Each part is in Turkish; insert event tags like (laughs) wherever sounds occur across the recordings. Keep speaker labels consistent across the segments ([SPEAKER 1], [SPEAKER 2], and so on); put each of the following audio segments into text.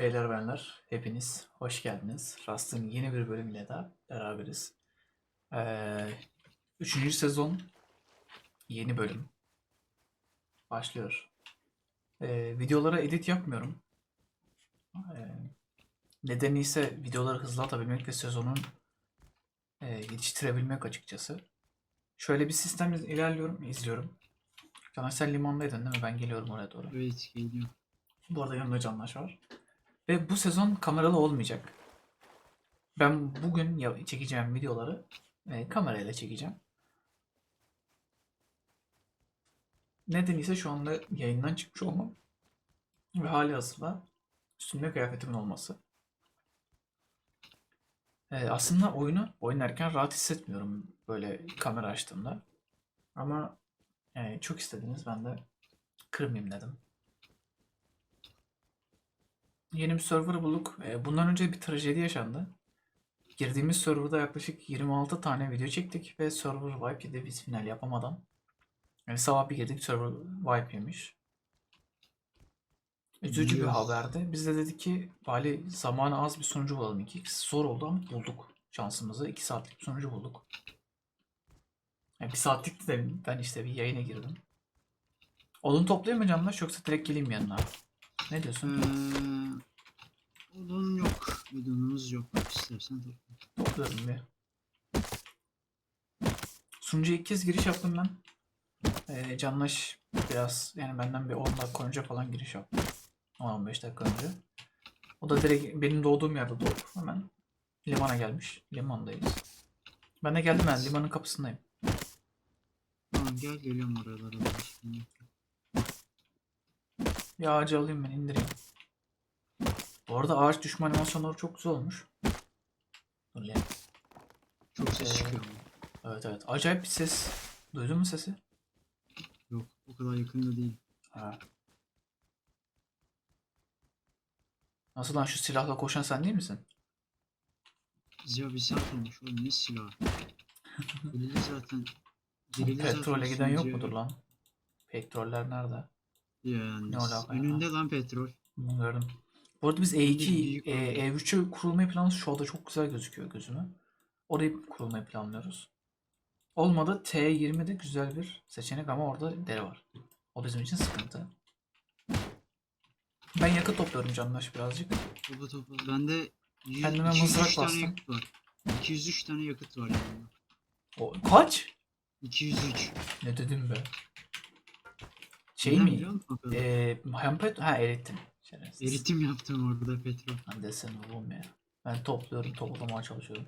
[SPEAKER 1] Beyler benler hepiniz hoş geldiniz. Rust'ın yeni bir bölümüyle daha beraberiz. Ee, üçüncü sezon yeni bölüm başlıyor. Ee, videolara edit yapmıyorum. Ee, nedeni ise videoları hızlı atabilmek ve sezonun e, yetiştirebilmek açıkçası. Şöyle bir sistemle ilerliyorum, izliyorum. Caner sen limandaydın değil mi? Ben geliyorum oraya doğru.
[SPEAKER 2] Evet geliyor.
[SPEAKER 1] Bu arada yanımda Canlaş var. Ve bu sezon kameralı olmayacak. Ben bugün çekeceğim videoları e, kamerayla çekeceğim. Neden ise şu anda yayından çıkmış olmam. Ve hali hazırda üstümde kıyafetimin olması. E, aslında oyunu oynarken rahat hissetmiyorum böyle kamera açtığımda. Ama e, çok istediniz ben de kırmayayım dedim. Yeni bir server bulduk. Ee, Bundan önce bir trajedi yaşandı. Girdiğimiz serverda yaklaşık 26 tane video çektik ve server wipe yedi biz final yapamadan. Yani sabah bir girdik server wipe yemiş. Üzücü bir haberdi. Biz de dedik ki bari zamanı az bir sonucu bulalım. 2x zor oldu ama bulduk şansımızı. 2 saatlik bir sonucu bulduk. Yani bir saatlik de ben işte bir yayına girdim. Odun toplayayım mı Candaş yoksa direkt geleyim yanına? Ne diyorsun?
[SPEAKER 2] Ee, odun yok. Odunumuz yok. İstersen topla.
[SPEAKER 1] Topluyorum bir. Sunucuya ilk kez giriş yaptım ben. Ee, Canlaş biraz yani benden bir 10 dakika önce falan giriş yaptı. 10-15 dakika önce. O da direkt benim doğduğum yerde doğup hemen limana gelmiş. Limandayız. Ben de geldim ben limanın kapısındayım.
[SPEAKER 2] Tamam gel geliyorum oralara. şimdi.
[SPEAKER 1] Bir ağacı alayım ben indireyim. Bu arada ağaç düşme animasyonları çok güzel olmuş. Dur ya.
[SPEAKER 2] Çok ses çıkıyor.
[SPEAKER 1] Evet evet. Acayip bir ses. Duydun mu sesi?
[SPEAKER 2] Yok o kadar yakında değil.
[SPEAKER 1] Ha. Nasıl lan şu silahla koşan sen değil misin?
[SPEAKER 2] Ya bir saat olmuş oğlum ne silah. Öleli (laughs) zaten. Dirili zaten
[SPEAKER 1] Petrole giden yok mudur lan? Petroller nerede?
[SPEAKER 2] Yani
[SPEAKER 1] Ne alaka ya?
[SPEAKER 2] önünde lan petrol.
[SPEAKER 1] Bunu gördüm. Bu arada biz E2,
[SPEAKER 2] büyük
[SPEAKER 1] e,
[SPEAKER 2] var.
[SPEAKER 1] E3'e kurulmayı planlıyoruz. Şu anda çok güzel gözüküyor gözüme. Orayı kurulmayı planlıyoruz. Olmadı T20'de güzel bir seçenek ama orada deri var. O bizim için sıkıntı. Ben yakıt topluyorum canlaş birazcık.
[SPEAKER 2] Topla topla. Bende 100,
[SPEAKER 1] Kendime
[SPEAKER 2] 203
[SPEAKER 1] mızrak
[SPEAKER 2] tane
[SPEAKER 1] bastım.
[SPEAKER 2] yakıt var. 203 tane yakıt var yanımda.
[SPEAKER 1] O, kaç?
[SPEAKER 2] 203.
[SPEAKER 1] Ne dedim be? Şey
[SPEAKER 2] Neden
[SPEAKER 1] mi?
[SPEAKER 2] biliyor musun o kadar?
[SPEAKER 1] Eee hem pet ha eritim. Şerefsiz.
[SPEAKER 2] Eritim yaptım orada petrol.
[SPEAKER 1] Lan desene oğlum ya. Ben topluyorum, toplamaya çalışıyorum.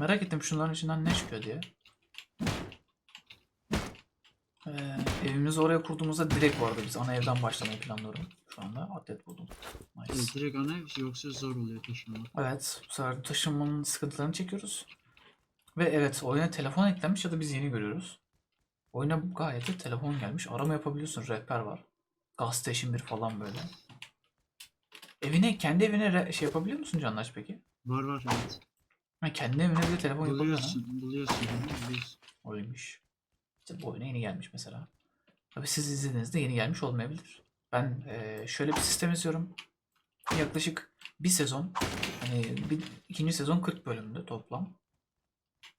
[SPEAKER 1] Merak ettim şunların içinden ne çıkıyor diye. Ee, evimizi oraya kurduğumuzda direkt vardı biz ana evden başlamayı planlıyorum. Şu anda atlet buldum. Nice.
[SPEAKER 2] Evet, direkt ana ev yoksa zor oluyor taşımak.
[SPEAKER 1] Evet, bu sefer taşınmanın sıkıntılarını çekiyoruz. Ve evet, oyuna telefon eklenmiş ya da biz yeni görüyoruz. Oyuna gayet de telefon gelmiş. Arama yapabiliyorsun, rehber var. Gaz Station 1 falan böyle. Evine, kendi evine şey yapabiliyor musun Canlaş peki?
[SPEAKER 2] Var var evet.
[SPEAKER 1] Ha, kendi evine bile telefon yapabiliyor ha.
[SPEAKER 2] Buluyorsun, buluyorsun, buluyorsun.
[SPEAKER 1] Oymuş. İşte bu oyuna yeni gelmiş mesela. Tabii siz izlediğinizde yeni gelmiş olmayabilir. Ben eee, şöyle bir sistem izliyorum. Yaklaşık bir sezon, hani bir, ikinci sezon 40 bölümdü toplam.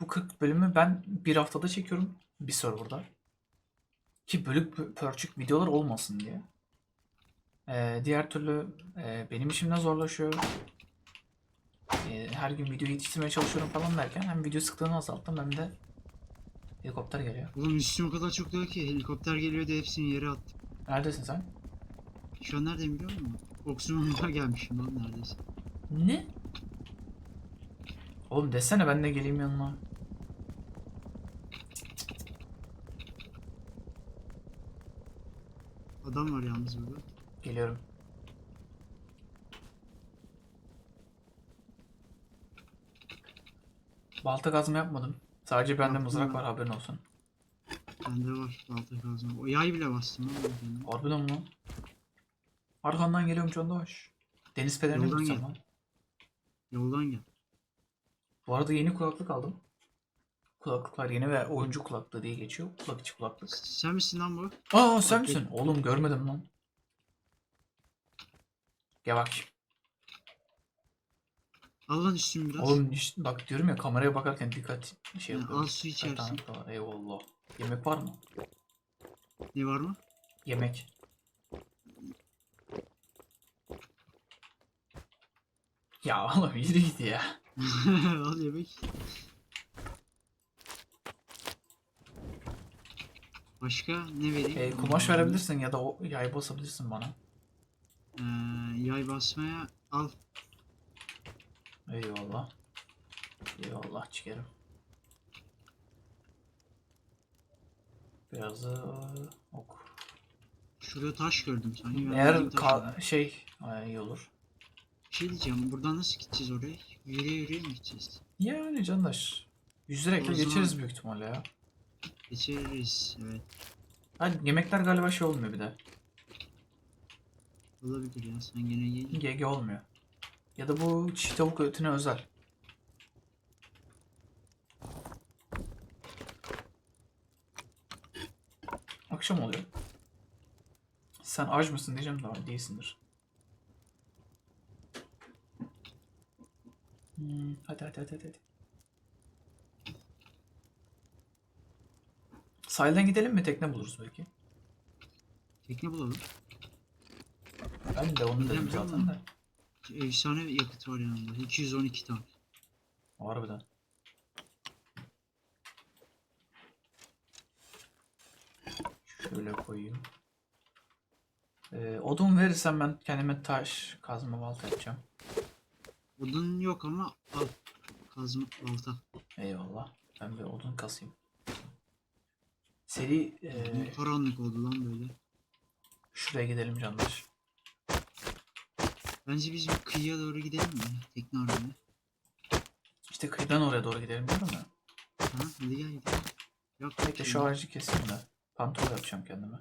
[SPEAKER 1] Bu 40 bölümü ben bir haftada çekiyorum bir serverda. Ki bölük pö- pörçük videolar olmasın diye. Eee, diğer türlü eee, benim işimden zorlaşıyor. Eee, her gün video yetiştirmeye çalışıyorum falan derken hem video sıklığını azalttım hem de helikopter geliyor.
[SPEAKER 2] Ulan üstüm o kadar çok dolu ki helikopter geliyor diye hepsini yere attım.
[SPEAKER 1] Neredesin sen?
[SPEAKER 2] Şu an neredeyim biliyor musun? Oksunum'a (laughs) gelmişim lan neredeyse.
[SPEAKER 1] Ne? Oğlum desene ben de geleyim yanına.
[SPEAKER 2] Adam var yalnız burada.
[SPEAKER 1] Geliyorum. Balta kazma yapmadım. Sadece bende mızrak
[SPEAKER 2] mı?
[SPEAKER 1] var haberin olsun.
[SPEAKER 2] Bende var balta kazma. O yay bile bastım lan ben.
[SPEAKER 1] Harbiden mi lan? Arkandan geliyorum Candaş. Deniz pederini mi tutsam lan?
[SPEAKER 2] Yoldan gel.
[SPEAKER 1] Bu arada yeni kulaklık aldım. Kulaklıklar yeni ve oyuncu kulaklığı diye geçiyor. Kulak içi kulaklık.
[SPEAKER 2] Sen misin lan bu?
[SPEAKER 1] Aa sen
[SPEAKER 2] Okey.
[SPEAKER 1] misin? Oğlum görmedim lan. Gel bak.
[SPEAKER 2] Al lan üstünü biraz.
[SPEAKER 1] Oğlum işte bak diyorum ya kameraya bakarken dikkat şey
[SPEAKER 2] Ya,
[SPEAKER 1] yapıyorum.
[SPEAKER 2] al su içersin.
[SPEAKER 1] tane var? Eyvallah. Yemek var mı?
[SPEAKER 2] Ne var mı?
[SPEAKER 1] Yemek. Ya oğlum (laughs) yürü git ya. (laughs)
[SPEAKER 2] Al yemek. Başka ne vereyim?
[SPEAKER 1] E, kumaş verebilirsin ya da o yay basabilirsin bana.
[SPEAKER 2] Ee, yay basmaya al.
[SPEAKER 1] Eyvallah. Eyvallah çıkarım. Biraz da ok.
[SPEAKER 2] Şurada taş gördüm sanki. Ben
[SPEAKER 1] Eğer ka- şey Ay, iyi olur.
[SPEAKER 2] Şey diyeceğim. Buradan nasıl gideceğiz oraya? Yürüye yürüye mi gideceğiz?
[SPEAKER 1] Yani candaş. Yüzerek de
[SPEAKER 2] O zaman-
[SPEAKER 1] geçeriz büyük ihtimalle ya.
[SPEAKER 2] Geçeriz. Evet.
[SPEAKER 1] Hadi yemekler galiba şey olmuyor bir de.
[SPEAKER 2] Olabilir ya. Sen gene gel.
[SPEAKER 1] GG olmuyor. Ya da bu çiğ tavuk ötüne özel. Akşam oluyor. Sen aç mısın diyeceğim de değilsindir. Hmm, hadi hadi hadi hadi. Sahilden gidelim mi? Tekne buluruz belki.
[SPEAKER 2] Tekne bulalım.
[SPEAKER 1] Ben de onu dedim
[SPEAKER 2] Gidelim,
[SPEAKER 1] zaten de.
[SPEAKER 2] Efsane yakıt var yanında. 212 tane.
[SPEAKER 1] Harbiden. Şöyle koyayım. Ee, odun verirsen ben kendime taş kazma balta yapacağım.
[SPEAKER 2] Odun yok ama al. Kazma balta.
[SPEAKER 1] Eyvallah. Ben bir odun kasayım. Seri ee,
[SPEAKER 2] Ne karanlık oldu lan böyle.
[SPEAKER 1] şuraya gidelim canlar.
[SPEAKER 2] Bence biz bir kıyıya doğru gidelim mi? Tekne aramaya.
[SPEAKER 1] İşte kıyıdan oraya doğru gidelim diyorum ya.
[SPEAKER 2] Ha, hadi gel gidelim. Yok
[SPEAKER 1] Bekle şu ağacı keseyim de. Pantolon yapacağım kendime.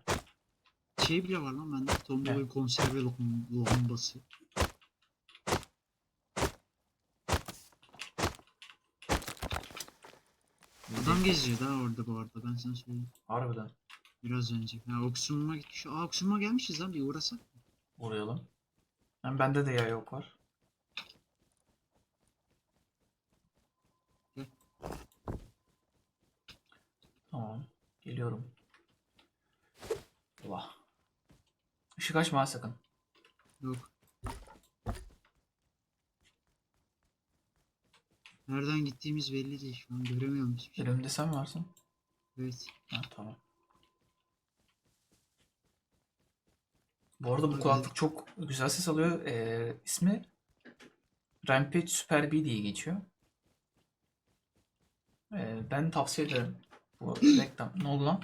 [SPEAKER 2] Şey bile var lan bende. Tombolo konserve lokum, lambası. Geziyor daha orada bu arada ben sana söyleyeyim.
[SPEAKER 1] Harbiden.
[SPEAKER 2] Biraz önce. Ha Oksunum'a gitmiş. Aa gelmişiz lan bir uğrasak.
[SPEAKER 1] Uğrayalım. Hem bende de yay yok var.
[SPEAKER 2] Gel.
[SPEAKER 1] Tamam. Geliyorum. Allah. Işık açma ha sakın.
[SPEAKER 2] Yok. Nereden gittiğimiz belli değil şu an göremiyorum hiçbir şey.
[SPEAKER 1] Önümde sen varsın.
[SPEAKER 2] Evet.
[SPEAKER 1] Ha tamam. Bu arada bu kulaklık çok güzel ses alıyor. Ee, ismi Rampage Super B diye geçiyor. Ee, ben tavsiye ederim. Bu (clears throat) reklam. Ne oldu lan?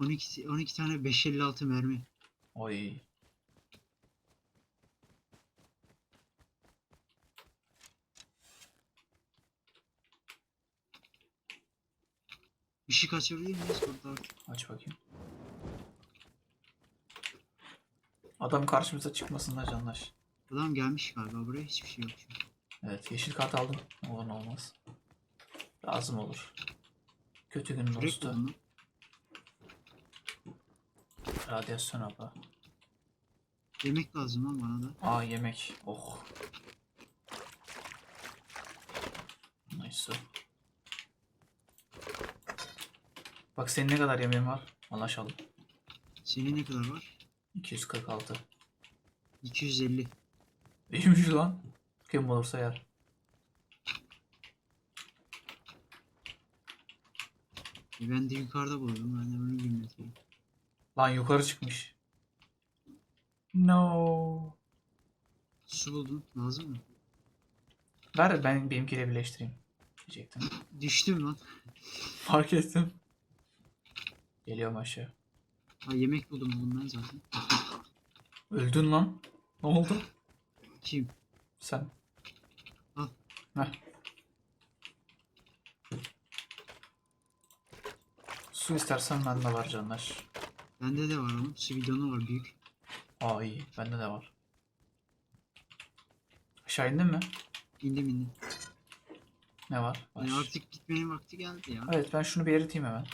[SPEAKER 2] 12, 12 tane 556 mermi.
[SPEAKER 1] Oy.
[SPEAKER 2] Işık açabilir miyiz burada?
[SPEAKER 1] Aç bakayım. Adam karşımıza çıkmasın da canlar.
[SPEAKER 2] Adam gelmiş galiba buraya hiçbir şey yok çünkü.
[SPEAKER 1] Evet yeşil kart aldım. Ne olmaz. Lazım olur. Kötü gün dostu. Radyasyon abla.
[SPEAKER 2] Yemek lazım lan bana da.
[SPEAKER 1] Aa yemek. Oh. Nice. Bak senin ne kadar yemeğin var? Anlaşalım.
[SPEAKER 2] Senin ne kadar var?
[SPEAKER 1] 246.
[SPEAKER 2] 250.
[SPEAKER 1] İyiymiş lan. Kim bulursa yer.
[SPEAKER 2] E ben de yukarıda buldum. Ben de bunu bilmiyorum.
[SPEAKER 1] Lan yukarı çıkmış. No.
[SPEAKER 2] Su buldum. Lazım mı?
[SPEAKER 1] Ver ben benimkiyle birleştireyim. Diyecektim.
[SPEAKER 2] Düştüm lan.
[SPEAKER 1] Fark ettim. Geliyorum aşağı.
[SPEAKER 2] Ha yemek buldum oğlum ben zaten.
[SPEAKER 1] Öldün lan. Ne oldu?
[SPEAKER 2] Kim?
[SPEAKER 1] Sen.
[SPEAKER 2] Al.
[SPEAKER 1] Heh. Su istersen bende var canlar.
[SPEAKER 2] Bende de var oğlum. Su bidonu var büyük.
[SPEAKER 1] Aa iyi. Bende de var. Aşağı indin mi?
[SPEAKER 2] İndim indim.
[SPEAKER 1] Ne var? Var.
[SPEAKER 2] Yani artık gitmenin vakti geldi ya.
[SPEAKER 1] Evet ben şunu bir eriteyim hemen.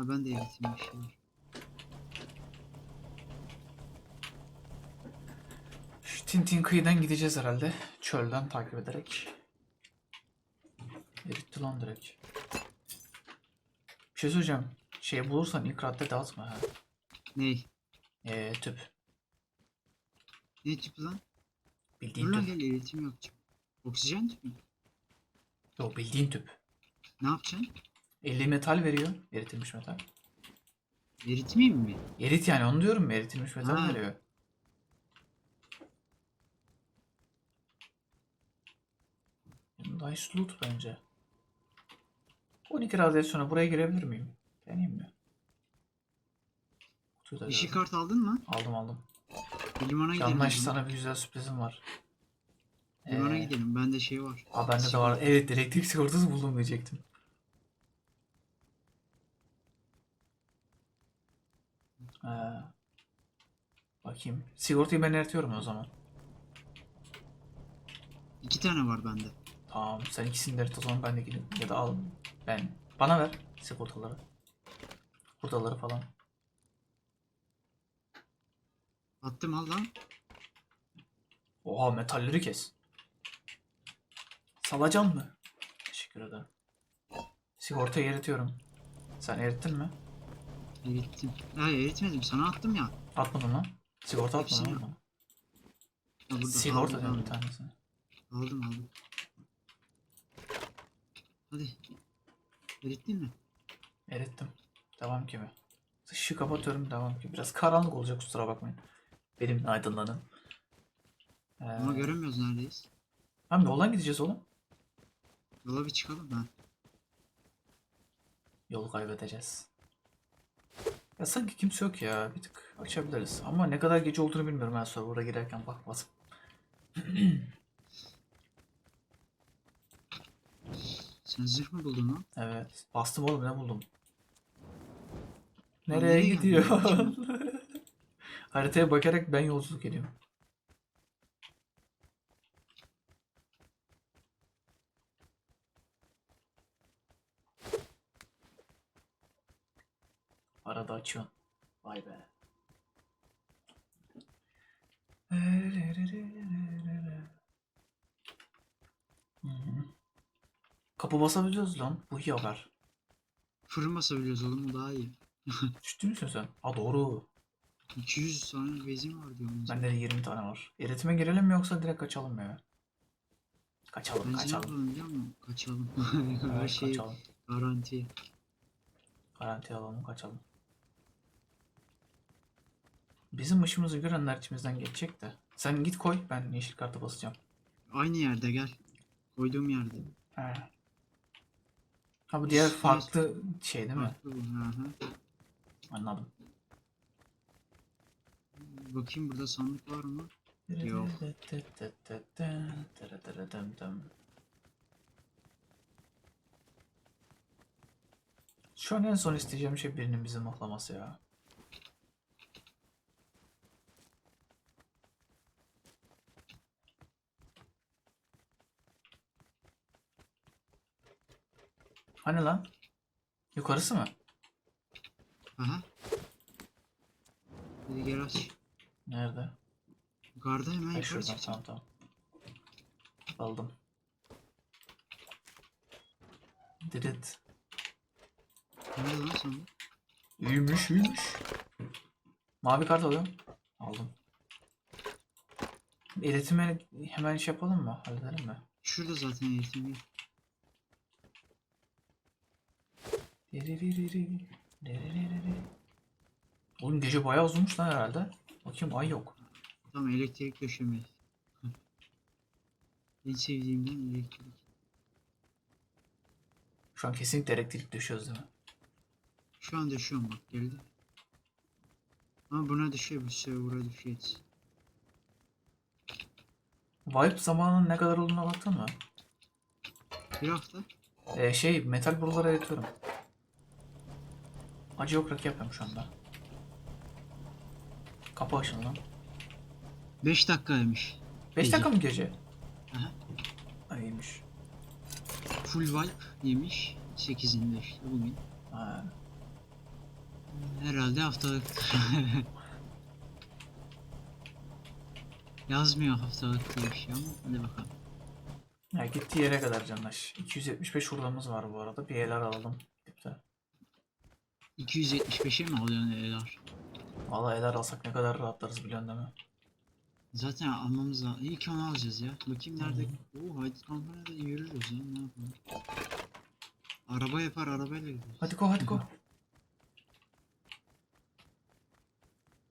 [SPEAKER 2] Ha ben de eriteyim bir şeyler.
[SPEAKER 1] Şşt. Tintin kıyıdan gideceğiz herhalde. Çölden takip ederek. Eritti lan direkt. Bir şey söyleyeceğim. Şey bulursan ilk radde dağıtma ha.
[SPEAKER 2] Ney?
[SPEAKER 1] Ee, tüp.
[SPEAKER 2] Ne tüpü lan?
[SPEAKER 1] Bildiğin
[SPEAKER 2] Dur lan
[SPEAKER 1] tüp.
[SPEAKER 2] gel eritim yapacağım. Oksijen tüpü. mü?
[SPEAKER 1] Yok bildiğin tüp.
[SPEAKER 2] Ne yapacaksın?
[SPEAKER 1] 50 metal veriyor. Eritilmiş metal.
[SPEAKER 2] Eritmeyeyim mi?
[SPEAKER 1] Erit yani onu diyorum. Eritilmiş metal
[SPEAKER 2] Ha.
[SPEAKER 1] veriyor. Nice loot bence. 12 radyasyona buraya girebilir miyim? Deneyeyim mi? Kutuyu da
[SPEAKER 2] Yeşil
[SPEAKER 1] gördüm.
[SPEAKER 2] kart aldın mı?
[SPEAKER 1] Aldım aldım.
[SPEAKER 2] Bir limana gidelim. o zaman.
[SPEAKER 1] sana bir güzel sürprizim var.
[SPEAKER 2] Limana
[SPEAKER 1] Ee,
[SPEAKER 2] gidelim. Bende şey var.
[SPEAKER 1] Aa bende de var. Evet elektrik sigortası buldum diyecektim. Ee, bakayım. Sigortayı ben eritiyorum o zaman.
[SPEAKER 2] İki tane var bende.
[SPEAKER 1] Tamam sen ikisini de erit o zaman ben de gideyim. Ya da al ben. Bana ver sigortaları. Hurdaları falan.
[SPEAKER 2] Attım al lan.
[SPEAKER 1] Oha metalleri kes. Salacan mı? Teşekkür ederim. Sigortayı eritiyorum. Sen erittin mi?
[SPEAKER 2] Erittim. Hayır eritmedim. Sana attım ya.
[SPEAKER 1] Atmadın lan. Sigorta atmadın
[SPEAKER 2] Hepsini-
[SPEAKER 1] lan.
[SPEAKER 2] Ha, burada.
[SPEAKER 1] Sigorta diyorum bir
[SPEAKER 2] aldım.
[SPEAKER 1] tanesini.
[SPEAKER 2] Aldım aldım. Hadi. Erittin mi?
[SPEAKER 1] Erittim. Devam ki mi? Işığı kapatıyorum devam ki. Biraz karanlık olacak kusura bakmayın. Benim aydınlanın. Ee,
[SPEAKER 2] Ama göremiyoruz neredeyiz.
[SPEAKER 1] Abi yoldan gideceğiz oğlum.
[SPEAKER 2] Yola bir çıkalım ha.
[SPEAKER 1] Yolu kaybedeceğiz. Ya sanki kimse yok ya. Bir tık açabiliriz. Ama ne kadar gece olduğunu bilmiyorum ben server'a girerken bakmadım. (clears throat)
[SPEAKER 2] Sen zırh mı buldun lan?
[SPEAKER 1] Evet. Bastım oğlum ne buldum. Nereye
[SPEAKER 2] nereye
[SPEAKER 1] gidiyor?
[SPEAKER 2] ya? (laughs)
[SPEAKER 1] Haritaya bakarak ben yolculuk ediyorum. Arada açıyorsun. Vay be. Kapı basabiliyoruz lan. Bu iyi haber.
[SPEAKER 2] Fırın basabiliyoruz oğlum daha iyi. (laughs)
[SPEAKER 1] Ciddi misin sen? Ha doğru.
[SPEAKER 2] 200 tane bezim var diyorum.
[SPEAKER 1] Bende de 20 tane var. Eritime girelim mi yoksa direkt kaçalım mı ya? Kaçalım
[SPEAKER 2] Ben ne
[SPEAKER 1] kaçalım.
[SPEAKER 2] biliyor musun? Kaçalım. (laughs) Her
[SPEAKER 1] Evet,
[SPEAKER 2] şey
[SPEAKER 1] kaçalım.
[SPEAKER 2] garanti.
[SPEAKER 1] Garanti alalım kaçalım. Bizim ışığımızı görenler içimizden geçecek de. Sen git koy ben yeşil kartı basacağım.
[SPEAKER 2] Aynı yerde gel. Koyduğum yerde.
[SPEAKER 1] He. Ha bu diğer
[SPEAKER 2] Üstüne-
[SPEAKER 1] farklı şey değil mi?
[SPEAKER 2] Farklı bu. Hı hı.
[SPEAKER 1] Anladım.
[SPEAKER 2] Bakayım burada sandık var mı? Yok.
[SPEAKER 1] Şu an en son isteyeceğim şey birinin bizi mıhlaması ya. Hani lan? Yukarısı mı?
[SPEAKER 2] Aha. Hadi gel aç.
[SPEAKER 1] Nerede?
[SPEAKER 2] Yukarıda hemen
[SPEAKER 1] Ha
[SPEAKER 2] yukarı
[SPEAKER 1] şuradan
[SPEAKER 2] çıkacağım.
[SPEAKER 1] tamam tamam. Aldım. Dirit.
[SPEAKER 2] Nerede lan sandık?
[SPEAKER 1] İyiymiş iyiymiş. Mavi kart alıyorum. Aldım. Eritimi hemen iş yapalım mı? Halledelim mi?
[SPEAKER 2] Şurada zaten eğitim.
[SPEAKER 1] Oğlum gece bayağı uzunmuş lan herhalde. Bakayım ay yok.
[SPEAKER 2] Tam elektrik döşemeyi. en sevdiğimden elektrik.
[SPEAKER 1] Şu an kesinlikle elektrik düşüyoruz değil mi?
[SPEAKER 2] Şu an düşüyorum bak geldi. Ama buna düşüyor bir server'a düşüyor.
[SPEAKER 1] Wipe zamanının ne kadar olduğuna baktın mı?
[SPEAKER 2] Bir hafta.
[SPEAKER 1] Ee, şey metal buralara eritiyorum. Acı yok rakı yapıyorum şu anda. Kapı açın lan.
[SPEAKER 2] 5 dakikaymış.
[SPEAKER 1] 5
[SPEAKER 2] Gece.
[SPEAKER 1] dakika mı gece?
[SPEAKER 2] Aha.
[SPEAKER 1] Ay iyiymiş.
[SPEAKER 2] Full wipe yemiş. 8'inde işte bugün.
[SPEAKER 1] Ha.
[SPEAKER 2] Herhalde haftalık. (laughs) Yazmıyor haftalık diye bir şey ama hadi bakalım.
[SPEAKER 1] Ya gittiği yere kadar canlaş. 275 hurdamız var bu arada. Bir el alalım. Gidip de.
[SPEAKER 2] 275'e mi alıyorsun eğer?
[SPEAKER 1] Valla el alsak ne kadar rahatlarız biliyorsun değil mi?
[SPEAKER 2] Zaten almamız lazım. İyi ki onu alacağız ya. Bakayım nerede? Oo haydi kampanya da yürürüz ya ne yapalım. Araba yapar arabayla gidiyoruz.
[SPEAKER 1] Hadi go hadi go.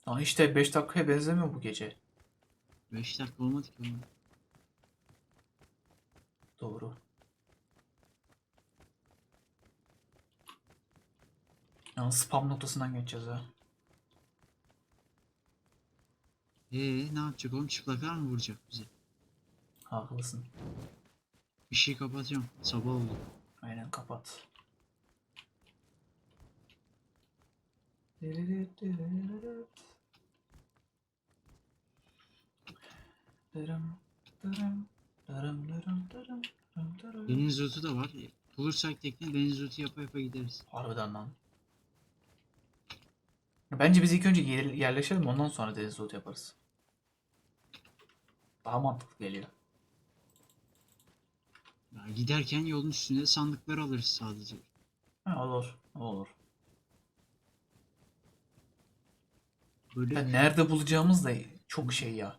[SPEAKER 1] Aa işte 5 dakikaya benzemiyor bu gece.
[SPEAKER 2] 5 dakika olmadı ki.
[SPEAKER 1] Doğru. Yalnız spam noktasından geçeceğiz ha.
[SPEAKER 2] Ee ne yapacak oğlum çıplaklar mı vuracak bize?
[SPEAKER 1] Haklısın.
[SPEAKER 2] Bir şey kapatıyorum. Sabah oldu.
[SPEAKER 1] Aynen kapat.
[SPEAKER 2] Deniz rotu da var. Bulursak tekne deniz rotu yapa yapa gideriz.
[SPEAKER 1] Harbiden lan. Bence biz ilk önce yer- yerleşelim ondan sonra deniz rotu yaparız. Daha mantıklı geliyor.
[SPEAKER 2] Ya giderken yolun üstünde sandıkları alırız sadece.
[SPEAKER 1] Ha, olur. Olur.
[SPEAKER 2] Böyle
[SPEAKER 1] Ya nerede bulacağımız da çok şey ya.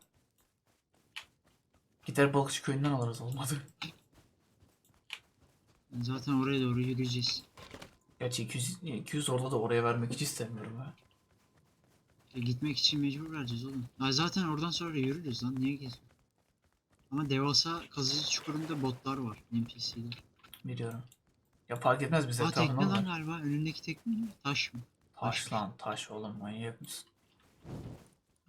[SPEAKER 1] Gider balıkçı köyünden alırız olmadı.
[SPEAKER 2] zaten oraya doğru yürüyeceğiz.
[SPEAKER 1] Gerçi 200, 200 orada da oraya vermek hiç istemiyorum ha.
[SPEAKER 2] E, gitmek için mecbur vereceğiz oğlum. Ya zaten oradan sonra yürürüz lan. Niye geziyoruz? Ama devasa kazıcı çukurunda botlar var. NPC'ler.
[SPEAKER 1] Biliyorum. Ya fark etmez bize
[SPEAKER 2] Aa tekne lan galiba. Önündeki tekne mi? Taş mı?
[SPEAKER 1] Taş lan taş oğlum manyak mısın?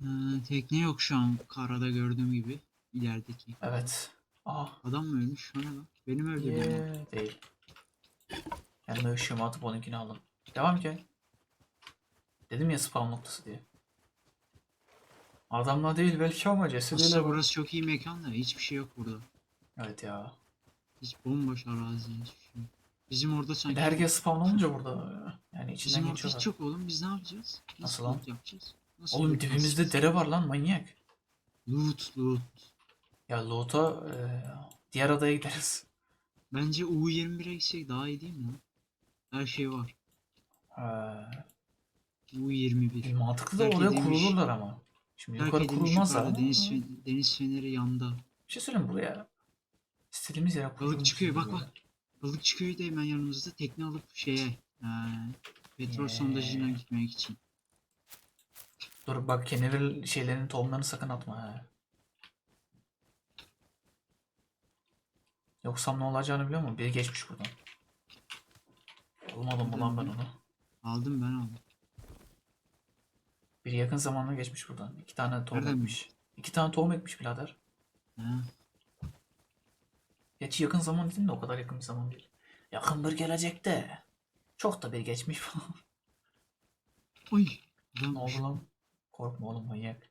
[SPEAKER 2] Ee, tekne yok şu an karada gördüğüm gibi. İlerideki.
[SPEAKER 1] Evet. Ah.
[SPEAKER 2] Adam mı ölmüş? O ne lan? Benim öldürdüğüm. o.
[SPEAKER 1] Yeah. Değil. Kendime ışığımı atıp onunkini aldım. Devam ki. Dedim ya spam noktası diye. Adamla değil belki ama cesediyle
[SPEAKER 2] Aslında
[SPEAKER 1] bu.
[SPEAKER 2] burası çok iyi mekan da hiçbir şey yok burada.
[SPEAKER 1] Evet ya.
[SPEAKER 2] Hiç bomboş arazi hiçbir şey yok. Bizim orada
[SPEAKER 1] Bir
[SPEAKER 2] sanki
[SPEAKER 1] de herkes spamlanınca burada. Yani içinden
[SPEAKER 2] bizim orada
[SPEAKER 1] geçiyorlar.
[SPEAKER 2] hiç yok oğlum biz ne yapacağız?
[SPEAKER 1] Nasıl lan?
[SPEAKER 2] loot yapacağız? Nasıl
[SPEAKER 1] Oğlum
[SPEAKER 2] loot
[SPEAKER 1] dibimizde
[SPEAKER 2] yapacağız?
[SPEAKER 1] dere var lan manyak.
[SPEAKER 2] Loot loot.
[SPEAKER 1] Ya Loot'a e, diğer adaya gideriz.
[SPEAKER 2] Bence U21'e gitsek daha iyi değil mi lan? Her şey var.
[SPEAKER 1] Ha,
[SPEAKER 2] U21.
[SPEAKER 1] mantıklı da
[SPEAKER 2] Terk
[SPEAKER 1] oraya
[SPEAKER 2] edilmiş-
[SPEAKER 1] kurulurlar ama. Şimdi
[SPEAKER 2] Terk
[SPEAKER 1] yukarı
[SPEAKER 2] edilmiş
[SPEAKER 1] kurulmazlar
[SPEAKER 2] yukarıda deniz, fen- deniz feneri yanda.
[SPEAKER 1] Bir şey söyleyeyim mi buraya. İstediğimiz yere kurulmuş
[SPEAKER 2] çıkıyor, bak, bak. Balıkçı köyü de hemen yanımızda tekne alıp şeye ee, petrol
[SPEAKER 1] Yeah.
[SPEAKER 2] sondajına gitmek için.
[SPEAKER 1] Dur bak kenevir şeylerin tohumlarını sakın atma ha. Yoksa ne olacağını biliyor musun? Biri geçmiş buradan. Olmadım mı lan ben onu?
[SPEAKER 2] Aldım ben aldım.
[SPEAKER 1] Biri yakın zamanda geçmiş buradan. İki tane tohum
[SPEAKER 2] Nereden
[SPEAKER 1] ekmiş. İki tane tohum ekmiş birader.
[SPEAKER 2] Ha.
[SPEAKER 1] Gerçi yakın zaman dedim de o kadar yakın bir zaman değil. Yakın bir gelecekte. Çok da bir geçmiş (laughs) falan.
[SPEAKER 2] Oy. Adam
[SPEAKER 1] ne oldu lan? Korkma oğlum manyak.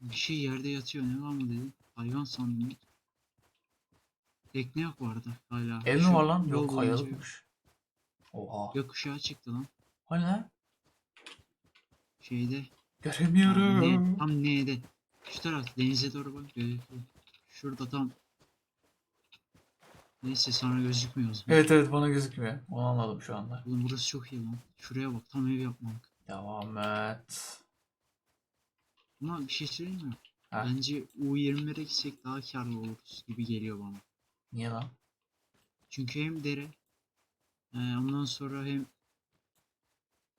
[SPEAKER 2] bir şey yerde yatıyor ne var mı dedim. Hayvan sandım. Tekne yok bu arada hala.
[SPEAKER 1] Ev mi
[SPEAKER 2] Şu
[SPEAKER 1] var lan?
[SPEAKER 2] yol
[SPEAKER 1] Yok
[SPEAKER 2] boyunca
[SPEAKER 1] kayalıkmış. Oha.
[SPEAKER 2] Gökkuşağı çıktı lan.
[SPEAKER 1] Hani lan?
[SPEAKER 2] Şeyde.
[SPEAKER 1] Göremiyorum.
[SPEAKER 2] Ne, tam neydi? Şu taraf denize doğru bak. gözüküyor. Şurada tam. Neyse sana gözükmüyor o zaman.
[SPEAKER 1] Evet evet bana gözükmüyor. Onu anladım şu anda.
[SPEAKER 2] Oğlum burası çok iyi lan. Şuraya bak tam ev yapmalık.
[SPEAKER 1] Devam et.
[SPEAKER 2] Ama bir şey söyleyeyim mi?
[SPEAKER 1] Ha.
[SPEAKER 2] Bence U20'lere gitsek daha karlı oluruz gibi geliyor bana.
[SPEAKER 1] Niye lan?
[SPEAKER 2] Çünkü hem dere e, ondan sonra hem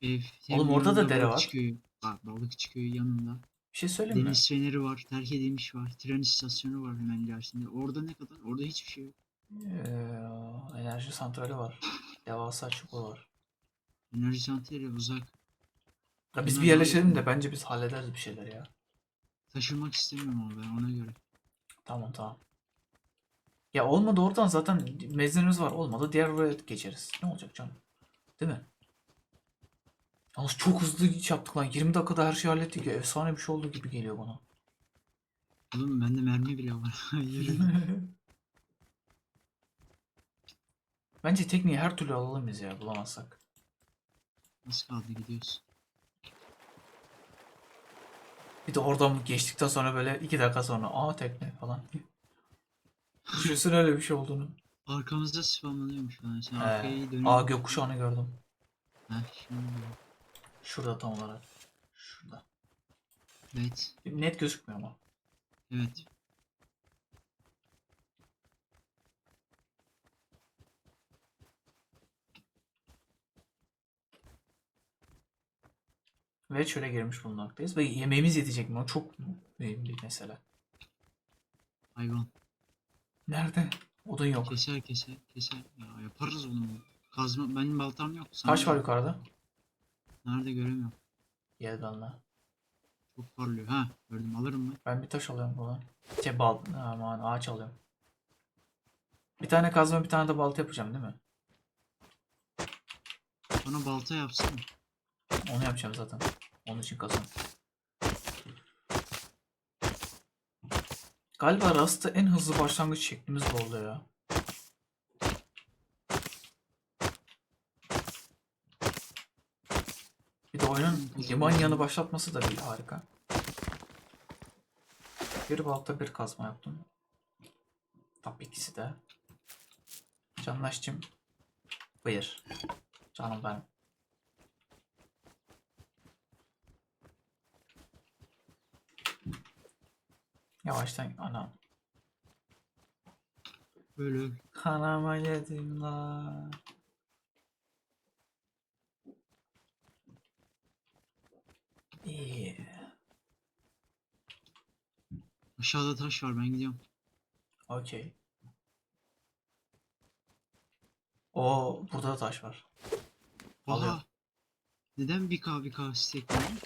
[SPEAKER 2] hem
[SPEAKER 1] Oğlum orada da dere var.
[SPEAKER 2] Köyü, var balıkçı köyü yanında.
[SPEAKER 1] Bir şey söyleyeyim mi?
[SPEAKER 2] Deniz feneri var, terk edilmiş var, tren istasyonu var hemen ilerisinde. Orada ne kadar? Orada hiçbir şey yok.
[SPEAKER 1] Ee, enerji santrali var. Devasa çukur var.
[SPEAKER 2] Enerji santrali uzak.
[SPEAKER 1] Ya biz
[SPEAKER 2] Bunlar
[SPEAKER 1] bir yerleşelim de bence biz hallederiz bir şeyler ya.
[SPEAKER 2] Taşınmak istemiyorum ama ben ona göre.
[SPEAKER 1] Tamam tamam. Ya olmadı oradan zaten mezunumuz var. Olmadı diğer oraya geçeriz. Ne olacak canım? Değil mi? Yalnız çok hızlı iş yaptık lan. 20 dakikada her şeyi hallettik ya. Efsane bir şey oldu gibi geliyor bana.
[SPEAKER 2] Oğlum bende mermi bile var. (laughs) Yürü. (laughs)
[SPEAKER 1] Bence tekniği her türlü alalım biz ya bulamazsak.
[SPEAKER 2] Nasıl kaldı gidiyoruz.
[SPEAKER 1] Bir de oradan geçtikten sonra böyle iki dakika sonra aa tekne falan. Düşünsene öyle bir şey olduğunu.
[SPEAKER 2] Arkamızda spamlanıyormuş falan. Sen
[SPEAKER 1] Ee,
[SPEAKER 2] arkaya dönüp...
[SPEAKER 1] aa gökkuşağını gördüm.
[SPEAKER 2] Heh, şimdi.
[SPEAKER 1] Şurada tam olarak. Şurada.
[SPEAKER 2] Evet.
[SPEAKER 1] Net gözükmüyor ama.
[SPEAKER 2] Evet.
[SPEAKER 1] Ve çöle girmiş bulunmaktayız. Ve yemeğimiz yetecek mi? O çok mühim bir mesele.
[SPEAKER 2] Hayvan.
[SPEAKER 1] Nerede? Odun yok.
[SPEAKER 2] Keser keser keser. Ya yaparız onu. Kazma. Benim baltam yok. Sana
[SPEAKER 1] Taş var yukarıda.
[SPEAKER 2] Nerede göremiyorum.
[SPEAKER 1] Gel benimle.
[SPEAKER 2] Çok parlıyor. Ha gördüm alırım ben.
[SPEAKER 1] Ben bir taş alıyorum falan. Şey bal, aman ağaç alıyorum. Bir tane kazma bir tane de balta yapacağım değil mi?
[SPEAKER 2] Bana balta yapsana.
[SPEAKER 1] Onu yapacağım zaten. Onun için kazıyorum. Galiba Rust'ta en hızlı başlangıç şeklimiz bu oldu ya. Bir de oyunun liman yanı başlatması da bir harika. Bir balta bir kazma yaptım. Tabii ikisi de. Canlaşçım. Buyur. Canım benim. Yavaştan ana.
[SPEAKER 2] Böyle öl.
[SPEAKER 1] Kanama yedim la. İyi.
[SPEAKER 2] Aşağıda taş var ben gidiyorum.
[SPEAKER 1] Okey. O burada da taş var. Alıyorum.
[SPEAKER 2] Neden bir k bir k stekledin?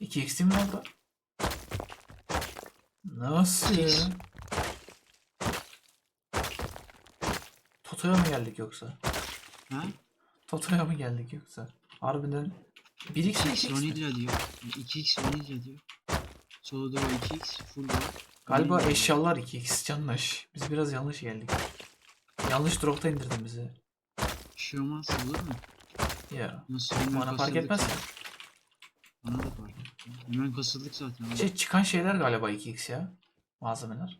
[SPEAKER 1] 2 x'im mi oldu? Nasıl ya?
[SPEAKER 2] 2x.
[SPEAKER 1] Toto'ya mı geldik yoksa?
[SPEAKER 2] Ha?
[SPEAKER 1] Toto'ya mı geldik yoksa? Harbiden 1x
[SPEAKER 2] 2x
[SPEAKER 1] 2x mi?
[SPEAKER 2] vanilya diyor. 2x vanilya diyor. Sola doğru 2x full var.
[SPEAKER 1] Galiba eşyalar 2x canmış. Biz biraz yanlış geldik. Yanlış dropta indirdin bizi.
[SPEAKER 2] Bir şey olmaz olur mu?
[SPEAKER 1] Ya.
[SPEAKER 2] Nasıl hemen
[SPEAKER 1] Bana fark
[SPEAKER 2] kasıldık
[SPEAKER 1] etmez ki.
[SPEAKER 2] Bana da fark etti. Hemen kasıldık zaten.
[SPEAKER 1] Şey çıkan şeyler galiba 2x ya. Malzemeler.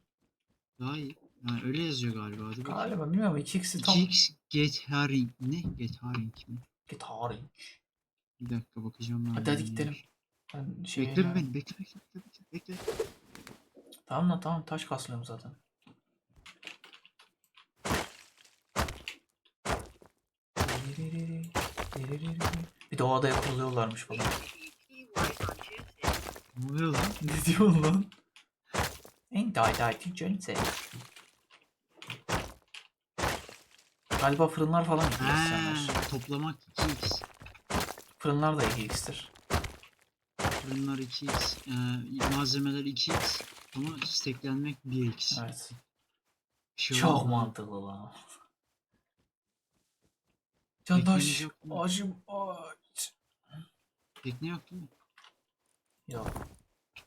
[SPEAKER 2] Daha iyi. Yani öyle yazıyor galiba. Hadi bakayım.
[SPEAKER 1] Galiba bilmiyorum 2x'i tam.
[SPEAKER 2] 2x get herring. Ne? Get herring mi?
[SPEAKER 1] Gitarı.
[SPEAKER 2] Bir dakika bakacağım ben.
[SPEAKER 1] Hadi hadi gidelim. Ben şey
[SPEAKER 2] Bekle beni. Bekle bekle bekle. bekle.
[SPEAKER 1] Tamam lan tamam taş kaslıyorum zaten. Bir de o adaya kuruluyorlarmış falan.
[SPEAKER 2] Ne oluyor lan? (laughs)
[SPEAKER 1] Ne diyorsun lan? En day day Türkçe. Galiba fırınlar falan gidiyor
[SPEAKER 2] toplamak 2x.
[SPEAKER 1] Fırınlar da 2x'tir.
[SPEAKER 2] Fırınlar 2x. Ee, malzemeler 2x. Ama steklenmek 1x.
[SPEAKER 1] Evet.
[SPEAKER 2] Şey
[SPEAKER 1] Çok
[SPEAKER 2] mı?
[SPEAKER 1] mantıklı lan. Candaş, acım aç.
[SPEAKER 2] Tekne yok değil mi?
[SPEAKER 1] Yok.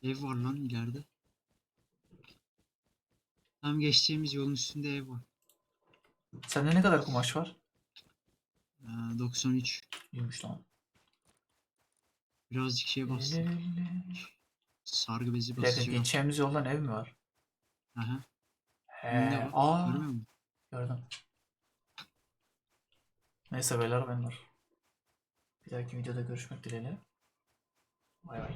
[SPEAKER 2] Ev var lan ileride. Tam geçtiğimiz yolun üstünde ev var.
[SPEAKER 1] Sende ne kadar kumaş var?
[SPEAKER 2] Ee, 93.
[SPEAKER 1] Yumuş lan.
[SPEAKER 2] Birazcık şey bastı. Sargı bezi basıyor.
[SPEAKER 1] geçeceğimiz yoldan ev mi var?
[SPEAKER 2] Aha.
[SPEAKER 1] He. Aa,
[SPEAKER 2] Görmüyor musun?
[SPEAKER 1] gördüm. Neyse beyler ben var. Bir dahaki videoda görüşmek dileğiyle. Bay bay.